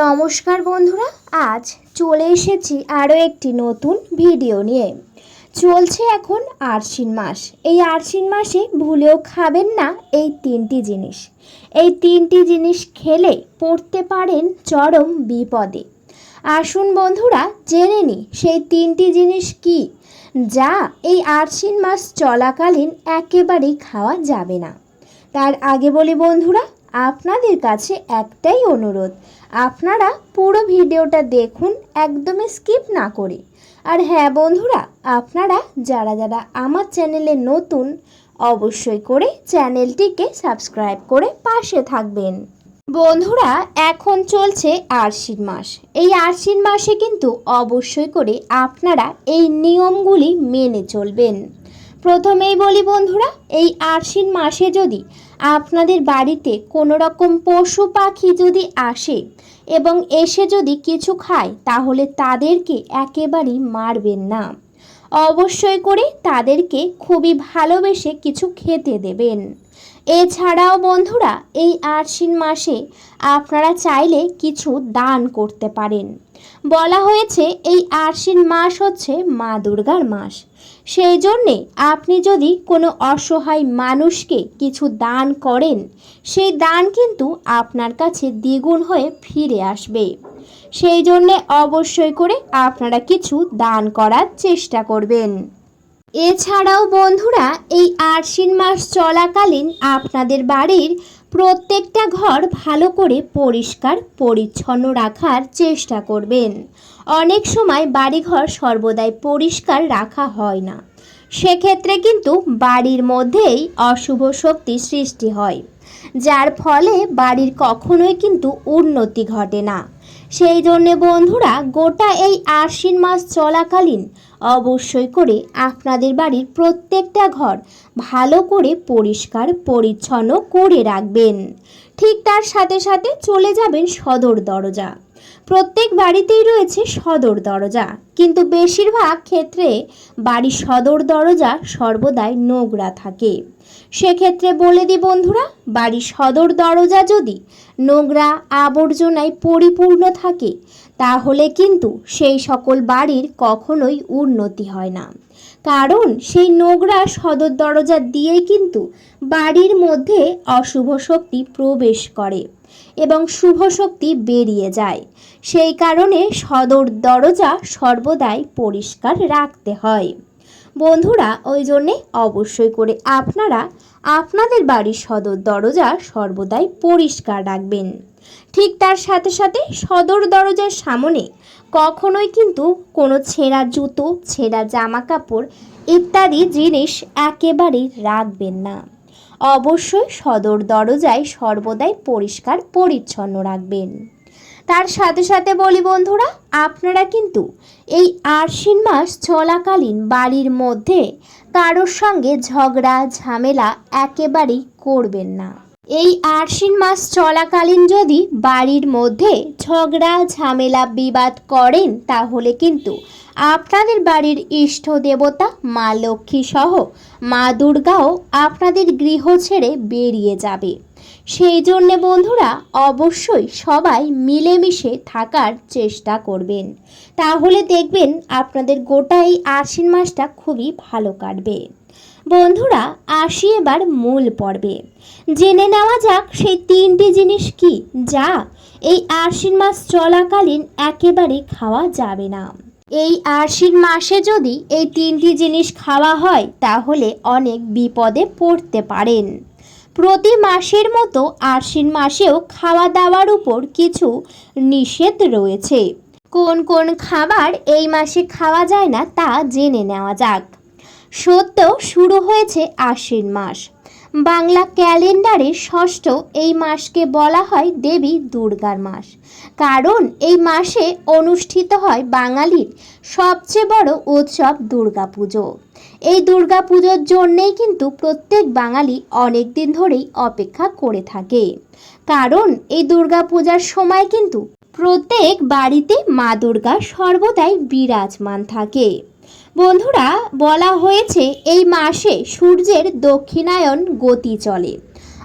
নমস্কার বন্ধুরা, আজ চলে এসেছি আরও একটি নতুন ভিডিও নিয়ে। চলছে এখন আশ্বিন মাস। এই আশ্বিন মাসে ভুলেও খাবেন না এই তিনটি জিনিস। এই তিনটি জিনিস খেলে পড়তে পারেন চরম বিপদে। আসুন বন্ধুরা, জেনে নি সেই তিনটি জিনিস কি, যা এই আশ্বিন মাস চলাকালীন একেবারেই খাওয়া যাবে না। তার আগে বলি বন্ধুরা আপনাদের কাছে একটাই অনুরোধ, আপনারা পুরো ভিডিওটা দেখুন, একদমই স্কিপ না করে। আর হ্যাঁ বন্ধুরা, আপনারা যারা যারা আমার চ্যানেলে নতুন, অবশ্যই করে চ্যানেলটিকে সাবস্ক্রাইব করে পাশে থাকবেন। বন্ধুরা, এখন চলছে আশ্বিন মাস। এই আশ্বিন মাসে কিন্তু অবশ্যই করে আপনারা এই নিয়মগুলি মেনে চলবেন। প্রথমেই বলি বন্ধুরা, এই আশ্বিন মাসে যদি আপনাদের বাড়িতে কোনো রকম পশু পাখি যদি আসে এবং এসে যদি কিছু খায়, তাহলে তাদেরকে একেবারেই মারবেন না। অবশ্যই করে তাদেরকে খুবই ভালোবেসে কিছু খেতে দেবেন। এছাড়াও বন্ধুরা, এই আশ্বিন মাসে আপনারা চাইলে কিছু দান করতে পারেন। বলা হয়েছে, এই আশ্বিন মাস হচ্ছে মা দুর্গার মাস। সেই জন্যে আপনি যদি কোনো অসহায় মানুষকে কিছু দান করেন, সেই দান কিন্তু আপনার কাছে দ্বিগুণ হয়ে ফিরে আসবে। সেই জন্যে অবশ্যই করে আপনারা কিছু দান করার চেষ্টা করবেন। এছাড়াও বন্ধুরা, এই আশ্বিন মাস চলাকালীন আপনাদের বাড়ির প্রত্যেকটা ঘর ভালো করে পরিষ্কার, পরিচ্ছন্ন রাখার চেষ্টা করবেন। অনেক সময় বাড়িঘর সর্বদাই পরিষ্কার রাখা হয় না। সেক্ষেত্রে কিন্তু বাড়ির মধ্যেই অশুভ শক্তি সৃষ্টি হয়, যার ফলে বাড়ির কখনোই কিন্তু উন্নতি ঘটে না। সেই জন্যে বন্ধুরা গোটা এই আশ্বিন মাস চলাকালীন অবশ্যই করে আপনাদের বাড়ির প্রত্যেকটা ঘর ভালো করে পরিষ্কার, পরিচ্ছন্ন করে রাখবেন। ঠিক তার সাথে সাথে চলে যাবেন সদর দরজা। প্রত্যেক বাড়িতেই রয়েছে সদর দরজা। কিন্তু বেশিরভাগ ক্ষেত্রে বাড়ির সদর দরজা সর্বদাই নোংরা থাকে। সেক্ষেত্রে বলে দিই বন্ধুরা, বাড়ির সদর দরজা যদি নোংরা আবর্জনায় পরিপূর্ণ থাকে, তাহলে কিন্তু সেই সকল বাড়ির কখনোই উন্নতি হয় না। কারণ সেই নোংরা সদর দরজা দিয়েই কিন্তু বাড়ির মধ্যে অশুভ শক্তি প্রবেশ করে এবং শুভ শক্তি বেরিয়ে যায়। সেই কারণে সদর দরজা সর্বদাই পরিষ্কার রাখতে হয়। বন্ধুরা, ওই জন্যে অবশ্যই করে আপনারা আপনাদের বাড়ির সদর দরজা সর্বদাই পরিষ্কার রাখবেন। ঠিক তার সাথে সাথে সদর দরজার সামনে কখনোই কিন্তু কোনো ছেঁড়া জুতো, ছেঁড়া জামা কাপড় ইত্যাদি জিনিস একেবারেই রাখবেন না। অবশ্যই সদর দরজায় সর্বদাই পরিষ্কার, পরিচ্ছন্ন রাখবেন। তার সাথে সাথে বলি বন্ধুরা, আপনারা কিন্তু এই আশ্বিন মাস চলাকালীন বাড়ির মধ্যে কারোর সঙ্গে ঝগড়া, ঝামেলা একেবারেই করবেন না। এই আশ্বিন মাস চলাকালীন যদি বাড়ির মধ্যে ঝগড়া, ঝামেলা, বিবাদ করেন, তাহলে কিন্তু আপনাদের বাড়ির ইষ্ট দেবতা মা লক্ষ্মী সহ মা দুর্গাও আপনাদের গৃহ ছেড়ে বেরিয়ে যাবে। সেই জন্যে বন্ধুরা অবশ্যই সবাই মিলেমিশে থাকার চেষ্টা করবেন। তাহলে দেখবেন আপনাদের গোটা এই আশ্বিন মাসটা খুবই ভালো কাটবে। বন্ধুরা, আসি এবার মূল পর্বে। জেনে নেওয়া যাক সেই তিনটি জিনিস কি যা এই আশ্বিন মাস চলাকালীন একেবারে খাওয়া যাবে না। এই আশ্বিন মাসে যদি এই তিনটি জিনিস খাওয়া হয়, তাহলে অনেক বিপদে পড়তে পারেন। প্রতি মাসের মতো আশ্বিন মাসেও খাওয়া দাওয়ার উপর কিছু নিষেধ রয়েছে। কোন কোন খাবার এই মাসে খাওয়া যায় না তা জেনে নেওয়া যাক। সত্য শুরু হয়েছে আশ্বিন মাস। বাংলা ক্যালেন্ডারে ষষ্ঠ এই মাসকে বলা হয় দেবী দুর্গার মাস। কারণ এই মাসে অনুষ্ঠিত হয় বাঙালির সবচেয়ে বড় উৎসব দুর্গাপুজো। এই দুর্গাপুজোর জন্যেই কিন্তু প্রত্যেক বাঙালি অনেক দিন ধরেই অপেক্ষা করে থাকে। কারণ এই দুর্গাপূজার সময় কিন্তু প্রত্যেক বাড়িতে মা দুর্গা সর্বদাই বিরাজমান থাকে। বন্ধুরা, বলা হয়েছে এই মাসে সূর্যের দক্ষিণায়ন গতি চলে।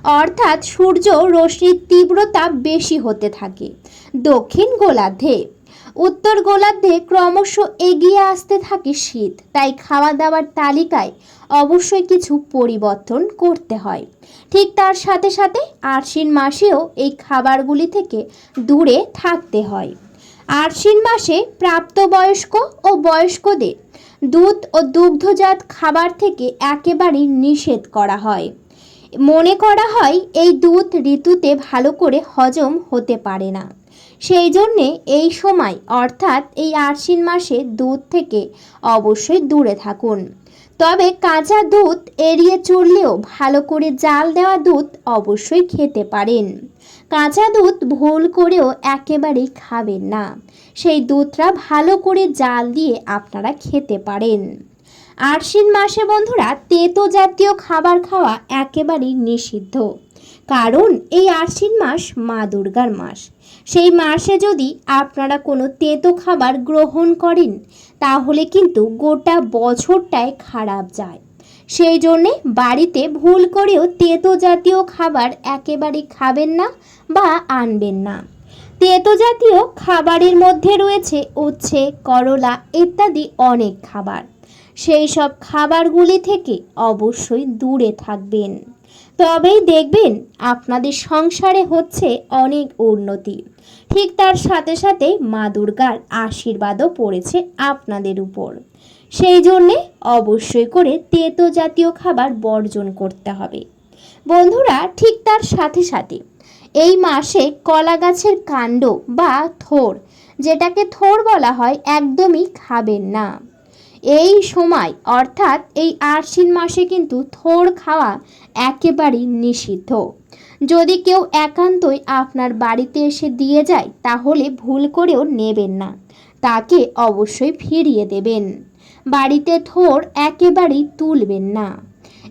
অর্থাৎ সূর্য রশ্মির তীব্রতা বেশি হতে থাকে। দক্ষিণ গোলার্ধে। উত্তর গোলার্ধে ক্রমশ এগিয়ে আসতে থাকে শীত, তাই খাওয়া দাওয়ার তালিকায় অবশ্যই কিছু পরিবর্তন করতে হয়। ঠিক তার সাথে সাথে আশ্বিন মাসেও এই খাবারগুলি থেকে দূরে থাকতে হয়। আশ্বিন মাসে প্রাপ্তবয়স্ক ও বয়স্কদের দুধ ও দুগ্ধজাত খাবার থেকে একেবারেই নিষেধ করা হয়। মনে করা হয়, এই দুধ ঋতুতে ভালো করে হজম হতে পারে না। সেই জন্যে এই সময়, অর্থাৎ এই আশ্বিন মাসে দুধ থেকে অবশ্যই দূরে থাকুন। তবে কাঁচা দুধ এড়িয়ে চললেও ভালো করে জাল দেওয়া দুধ অবশ্যই খেতে পারেন। কাঁচা দুধ ভুল করেও একেবারেই খাবেন না। সেই দুধটা ভালো করে জাল দিয়ে আপনারা খেতে পারেন। আশ্বিন মাসে বন্ধুরা, তেতো জাতীয় খাবার খাওয়া একেবারেই নিষিদ্ধ। কারণ এই আশ্বিন মাস মা দুর্গার মাস। সেই মাসে যদি আপনারা কোনো তেতো খাবার গ্রহণ করেন, তাহলে কিন্তু গোটা বছরটাই খারাপ যায়। সেই জন্যে বাড়িতে ভুল করেও তেতো জাতীয় খাবার একেবারে খাবেন না বা আনবেন না। তেতো জাতীয় খাবারের মধ্যে রয়েছে উচ্ছে, করলা ইত্যাদি অনেক খাবার। সেই সব খাবারগুলি থেকে অবশ্যই দূরে থাকবেন। তবেই দেখবেন আপনাদের সংসারে হচ্ছে অনেক উন্নতি। ঠিক তার সাথে সাথে মা দুর্গার আশীর্বাদও পড়েছে আপনাদের উপর। সেই জন্যে অবশ্যই করে তেতো জাতীয় খাবার বর্জন করতে হবে। বন্ধুরা, ঠিক তার সাথে সাথে এই মাসে কলা গাছের কাণ্ড বা থোর, যেটাকে থোর বলা হয়, একদমই খাবেন না। এই সময়, অর্থাৎ এই আশ্বিন মাসে কিন্তু থোর খাওয়া একেবারেই নিষিদ্ধ। যদি কেউ একান্তই আপনার বাড়িতে এসে দিয়ে যায়, তাহলে ভুল করেও নেবেন না। তাকে অবশ্যই ফিরিয়ে দেবেন। বাড়িতে থোর একেবারেই তুলবেন না।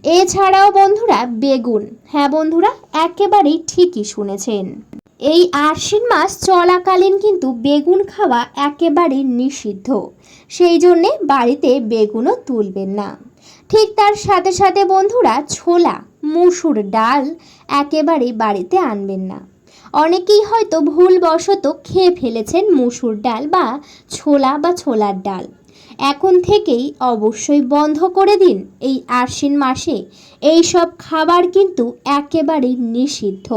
এছাড়াও বন্ধুরা, বেগুন। হ্যাঁ বন্ধুরা, একেবারেই ঠিকই শুনেছেন। এই আশ্বিন মাস চলাকালীন কিন্তু বেগুন খাওয়া একেবারেই নিষিদ্ধ। সেই জন্যে বাড়িতে বেগুনও তুলবেন না। ঠিক তার সাথে সাথে বন্ধুরা ছোলা, মুসুর ডাল একেবারেই বাড়িতে আনবেন না। অনেকেই হয়তো ভুলবশত খেয়ে ফেলেছেন মুসুর ডাল বা ছোলা বা ছোলার ডাল। এখন থেকেই অবশ্যই বন্ধ করে দিন এই আশ্বিন মাসে। এই সব খাবার কিন্তু একেবারেই নিষিদ্ধ।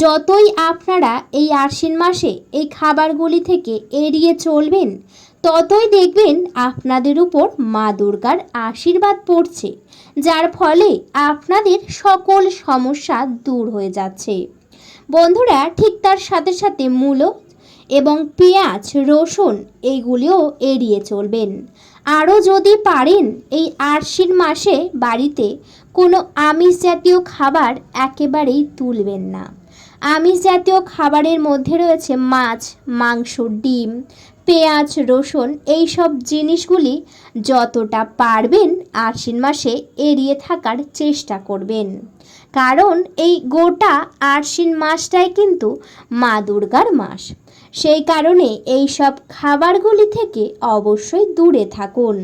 যতই আপনারা এই আশ্বিন মাসে এই খাবারগুলি থেকে এড়িয়ে চলবেন, ততই দেখবেন আপনাদের উপর মা দুর্গার আশীর্বাদ পড়ছে, যার ফলে আপনাদের সকল সমস্যা দূর হয়ে যাচ্ছে। বন্ধুরা, ঠিক তার সাথে সাথে মূলো এবং পেঁয়াজ, রসুন এইগুলিও এড়িয়ে চলবেন। আরও যদি পারেন, এই আশ্বিন মাসে বাড়িতে কোনো আমিষ জাতীয় খাবার একেবারেই তুলবেন না। আমিষ জাতীয় খাবারের মধ্যে রয়েছে মাছ, মাংস, ডিম, পেঁয়াজ, রসুন এই সব জিনিসগুলি যতটা পারবেন আশ্বিন মাসে এড়িয়ে থাকার চেষ্টা করবেন। কারণ এই গোটা আশ্বিন মাসটাই কিন্তু মা দুর্গার মাস। সেই কারণে এই সব খাবারগুলি থেকে অবশ্যই দূরে থাকুন।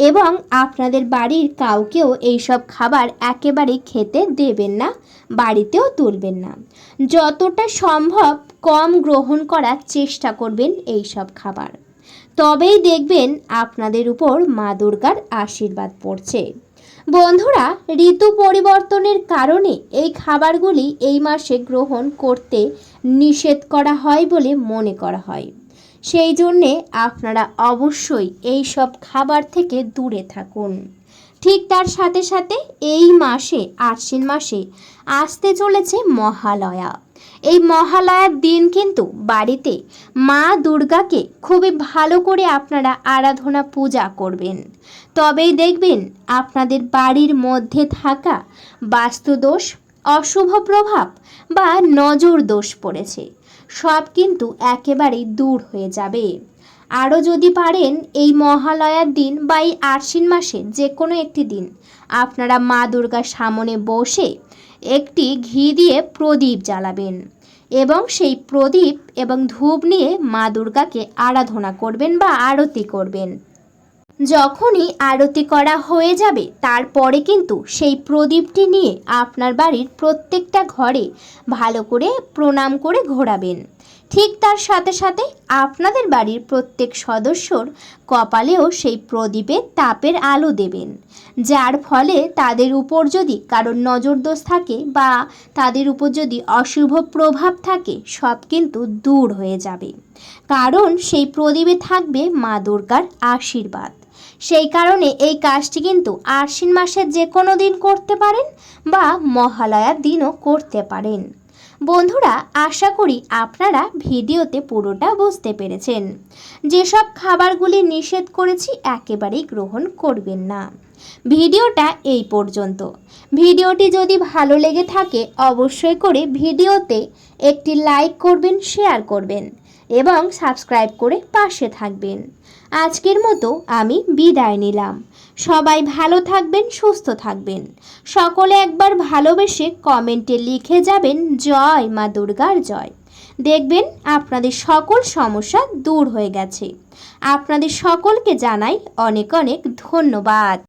এবং আপনাদের বাড়ির কাউকেও এই সব খাবার একেবারে খেতে দেবেন না, বাড়িতেও তুলবেন না। যতটা সম্ভব কম গ্রহণ করার চেষ্টা করবেন এই সব খাবার। তবেই দেখবেন আপনাদের উপর মা দুর্গার আশীর্বাদ পড়ছে। বন্ধুরা, ঋতু পরিবর্তনের কারণে এই খাবারগুলি এই মাসে গ্রহণ করতে নিষেধ করা হয় বলে মনে করা হয়। সেই জন্যে আপনারা অবশ্যই এই সব খাবার থেকে দূরে থাকুন। ঠিক তার সাথে সাথে এই মাসে, আশ্বিন মাসে আসতে চলেছে মহালয়া। এই মহালয়ার দিন কিন্তু বাড়িতে মা দুর্গাকে খুবই ভালো করে আপনারা আরাধনা পূজা করবেন। তবেই দেখবেন আপনাদের বাড়ির মধ্যে থাকা বাস্তুদোষ, অশুভ প্রভাব বা নজর দোষ পড়েছে। সব কিন্তু একেবারেই দূর হয়ে যাবে। আরও যদি পারেন, এই মহালয়ার দিন বা এই আশ্বিন মাসে যে কোনো একটি দিন আপনারা মা দুর্গার সামনে বসে একটি ঘি দিয়ে প্রদীপ জ্বালাবেন এবং সেই প্রদীপ এবং ধূপ নিয়ে মা দুর্গাকে আরাধনা করবেন বা আরতি করবেন। যখনই আরতি করা হয়ে যাবে, তারপরে কিন্তু সেই প্রদীপটি নিয়ে আপনার বাড়ির প্রত্যেকটা ঘরে ভালো করে প্রণাম করে ঘোরাবেন। ঠিক তার সাথে সাথে আপনাদের বাড়ির প্রত্যেক সদস্যর কপালেও সেই প্রদীপের তাপের আলো দেবেন, যার ফলে তাদের উপর যদি কারোর নজরদোষ থাকে বা তাদের উপর যদি অশুভ প্রভাব থাকে, সব কিন্তু দূর হয়ে যাবে। কারণ সেই প্রদীপে থাকবে মা দুর্গার আশীর্বাদ। সেই কারণে এই কাজটি কিন্তু আশ্বিন মাসের যে কোনো দিন করতে পারেন বা মহালয়ার দিনও করতে পারেন। বন্ধুরা, আশা করি আপনারা ভিডিওতে পুরোটা বুঝতে পেরেছেন। যেসব খাবারগুলি নিষেধ করেছি একেবারেই গ্রহণ করবেন না। ভিডিওটা এই পর্যন্ত। ভিডিওটি যদি ভালো লেগে থাকে, অবশ্যই করে ভিডিওতে একটি লাইক করবেন, শেয়ার করবেন। এবং সাবস্ক্রাইব করে পাশে থাকবেন। আজকের মতো আমি বিদায় নিলাম। সবাই ভালো থাকবেন, সুস্থ থাকবেন। সকলে একবার ভালোবেসে কমেন্টে লিখে যাবেন, জয় মা দুর্গার জয়। দেখবেন আপনাদের সকল সমস্যা দূর হয়ে গেছে। আপনাদের সকলকে জানাই অনেক অনেক ধন্যবাদ।